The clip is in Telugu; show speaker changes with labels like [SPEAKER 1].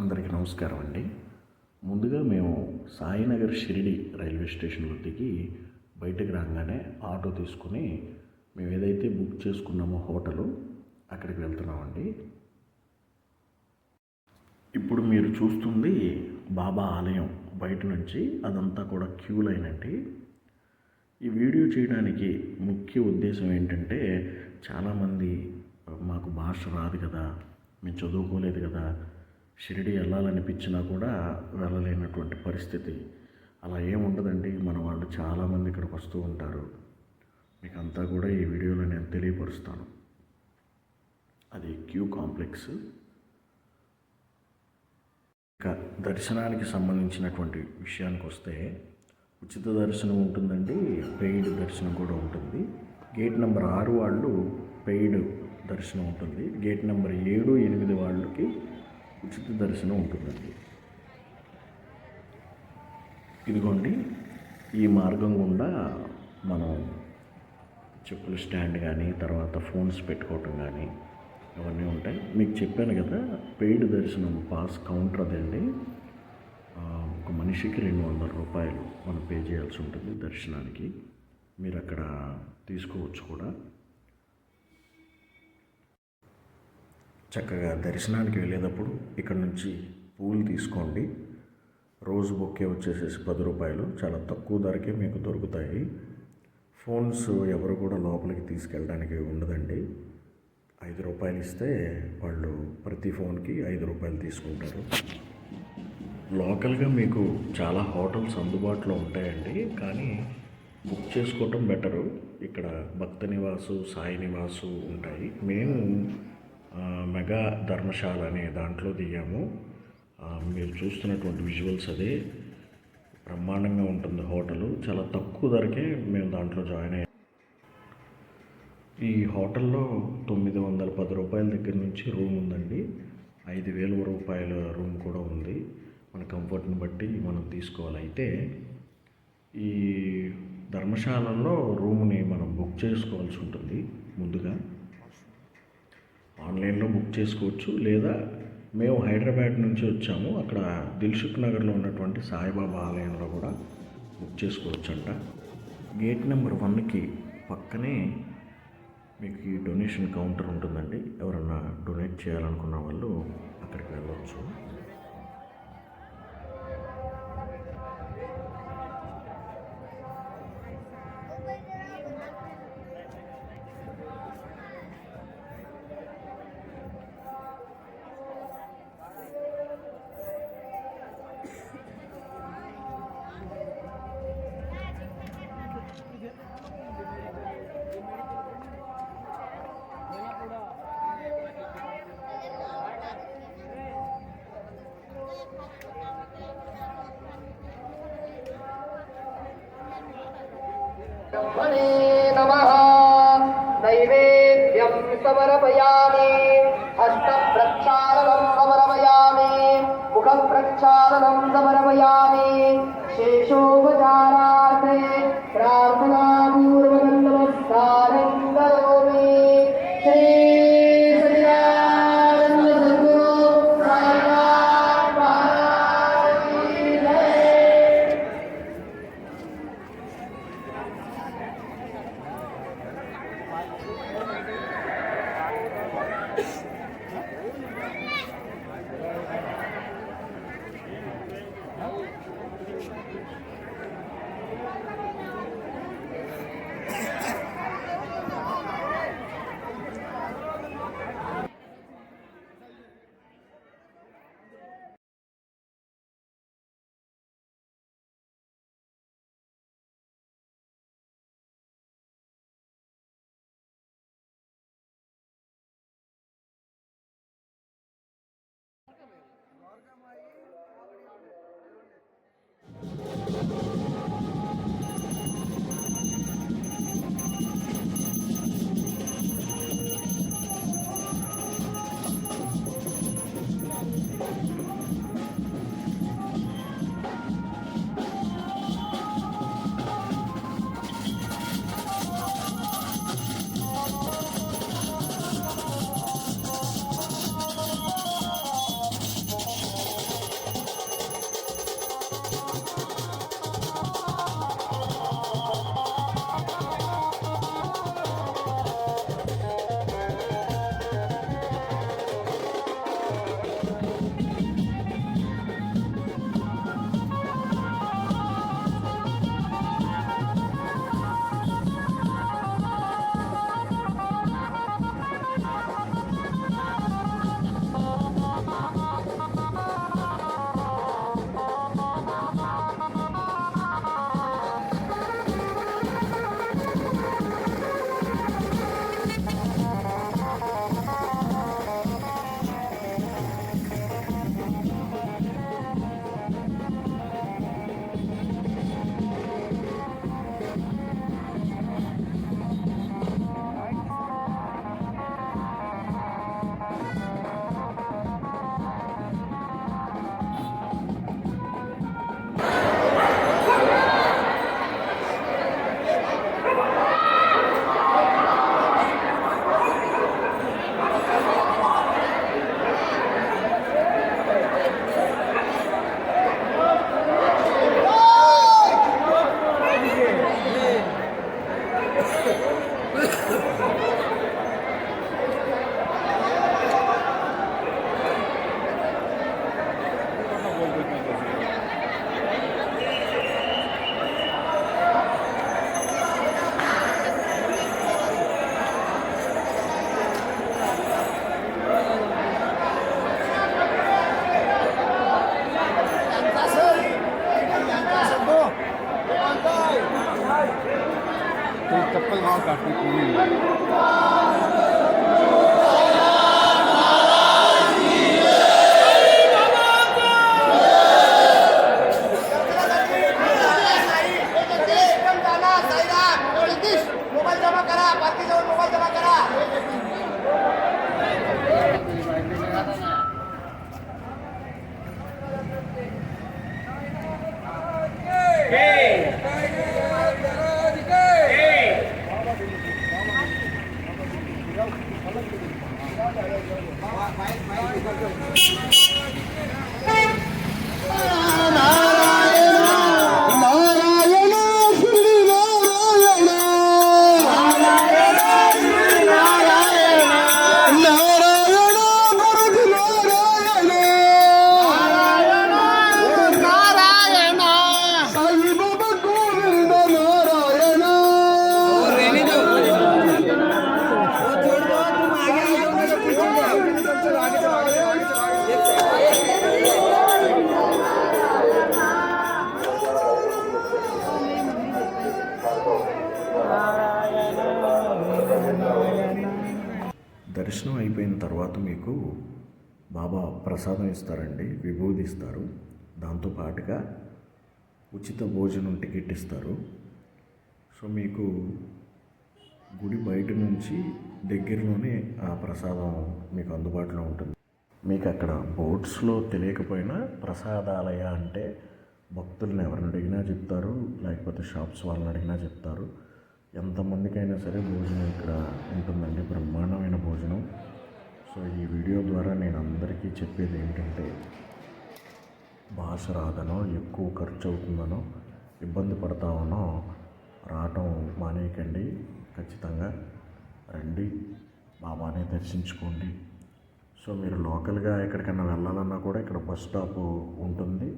[SPEAKER 1] అందరికీ నమస్కారం అండి. ముందుగా మేము సాయినగర్ షిరిడి రైల్వే స్టేషన్లో దిగి బయటకు రాగానే ఆటో తీసుకుని మేము ఏదైతే బుక్ చేసుకున్నామో హోటలు అక్కడికి వెళ్తున్నామండి. ఇప్పుడు మీరు చూస్తుంది బాబా ఆలయం బయట నుంచి అదంతా కూడా క్యూ లైన్ అండి. ఈ వీడియో చేయడానికి ముఖ్య ఉద్దేశం ఏంటంటే చాలామంది మాకు భాష రాదు కదా మేము చదువుకోలేదు కదా షిరిడి వెళ్ళాలనిపించినా కూడా వెళ్ళలేనటువంటి పరిస్థితి. అలా ఏముండదండి మన వాళ్ళు చాలామంది ఇక్కడికి వస్తూ ఉంటారు. మీకు అంతా కూడా ఈ వీడియోలో నేను తెలియపరుస్తాను. అది క్యూ కాంప్లెక్స్. ఇక దర్శనానికి సంబంధించినటువంటి విషయానికి వస్తే ఉచిత దర్శనం ఉంటుందండి. పెయిడ్ దర్శనం కూడా ఉంటుంది. గేట్ నెంబర్ ఆరు వాళ్ళు పెయిడ్ దర్శనం ఉంటుంది. గేట్ నెంబర్ ఏడు ఎనిమిది వాళ్ళకి ఉచిత దర్శనం ఉంటుందండి. ఇదిగోండి ఈ మార్గం గుండా మనం చెప్పుల స్టాండ్ కానీ తర్వాత ఫోన్స్ పెట్టుకోవటం కానీ అవన్నీ ఉంటాయి. మీకు చెప్పాను కదా పెయిడ్ దర్శనం పాస్ కౌంటర్ అదండి. ఒక మనిషికి రెండు వందల రూపాయలు మనం పే చేయాల్సి ఉంటుంది దర్శనానికి. మీరు అక్కడ తీసుకోవచ్చు కూడా. చక్కగా దర్శనానికి వెళ్ళేటప్పుడు ఇక్కడ నుంచి పూలు తీసుకోండి. రోజు బొకే వచ్చేసేసి పది రూపాయలు. చాలా తక్కువ ధరకే మీకు దొరుకుతాయి. ఫోన్స్ ఎవరు కూడా లోపలికి తీసుకెళ్ళడానికి ఉండదండి. ఐదు రూపాయలు ఇస్తే వాళ్ళు ప్రతి ఫోన్కి ఐదు రూపాయలు తీసుకుంటారు. లోకల్గా మీకు చాలా హోటల్స్ అందుబాటులో ఉంటాయండి. కానీ బుక్ చేసుకోవటం బెటరు. ఇక్కడ భక్త నివాసు సాయి నివాసు ఉంటాయి. మేము మెగా ధర్మశాల అనే దాంట్లో దిగాము. మీరు చూస్తున్నటువంటి విజువల్స్ అదే. బ్రహ్మాండంగా ఉంటుంది హోటలు. చాలా తక్కువ ధరకే మేము దాంట్లో జాయిన్ అయ్యాము ఈ హోటల్లో తొమ్మిది వందల పది రూపాయల దగ్గర నుంచి రూమ్ ఉందండి. ఐదు వేల రూపాయల రూమ్ కూడా ఉంది. మన కంఫర్ట్ని బట్టి మనం తీసుకోవాలి అయితే ఈ ధర్మశాలలో రూమ్ని మనం బుక్ చేసుకోవాల్సి ఉంటుంది ముందుగా. ఆన్లైన్లో బుక్ చేసుకోవచ్చు. లేదా మేము హైదరాబాద్ నుంచి వచ్చాము. అక్కడ దిల్సుఖ్ నగర్లో ఉన్నటువంటి సాయిబాబా ఆలయంలో కూడా బుక్ చేసుకోవచ్చు అంట గేట్ నెంబర్ వన్కి పక్కనే మీకు ఈ డొనేషన్ కౌంటర్ ఉంటుందండి. ఎవరన్నా డొనేట్ చేయాలనుకున్న వాళ్ళు అక్కడికి వెళ్ళవచ్చు
[SPEAKER 2] சித்தமரபயாமி ஹஸ்தம் பிரச்சாரணம் அமரபயாமி
[SPEAKER 3] முகம் பிரச்சாரணம் சமரபயாமி சேஷோபச்சாரார்த்தே तो चप्पल गाँव काटने पूरी
[SPEAKER 1] దర్శనం అయిపోయిన తర్వాత మీకు బాబా ప్రసాదం ఇస్తారండి విభూది ఇస్తారు దాంతో పాటుగా ఉచిత భోజనం టికెట్ ఇస్తారు. సో మీకు గుడి బయట నుంచి దగ్గరలోనే ఆ ప్రసాదం మీకు అందుబాటులో ఉంటుంది. మీకు అక్కడ బోట్స్లో తెలియకపోయినా ప్రసాదాలయ అంటే భక్తులను ఎవరిని అడిగినా చెప్తారు లేకపోతే షాప్స్ వాళ్ళని అడిగినా చెప్తారు. ఎంతమందికైనా సరే భోజనం ఇక్కడ ఉంటుందండి బ్రహ్మాండమైన భోజనం. సో ఈ వీడియో ద్వారా నేను అందరికీ చెప్పేది ఏంటంటే భాష రాదనో ఎక్కువ ఖర్చు అవుతుందనో ఇబ్బంది పడతామనో రావటం మానేయకండి. ఖచ్చితంగా రండి బాబానే దర్శించుకోండి. సో మీరు లోకల్గా ఎక్కడికైనా వెళ్ళాలన్నా కూడా ఇక్కడ బస్ స్టాప్ ఉంటుంది.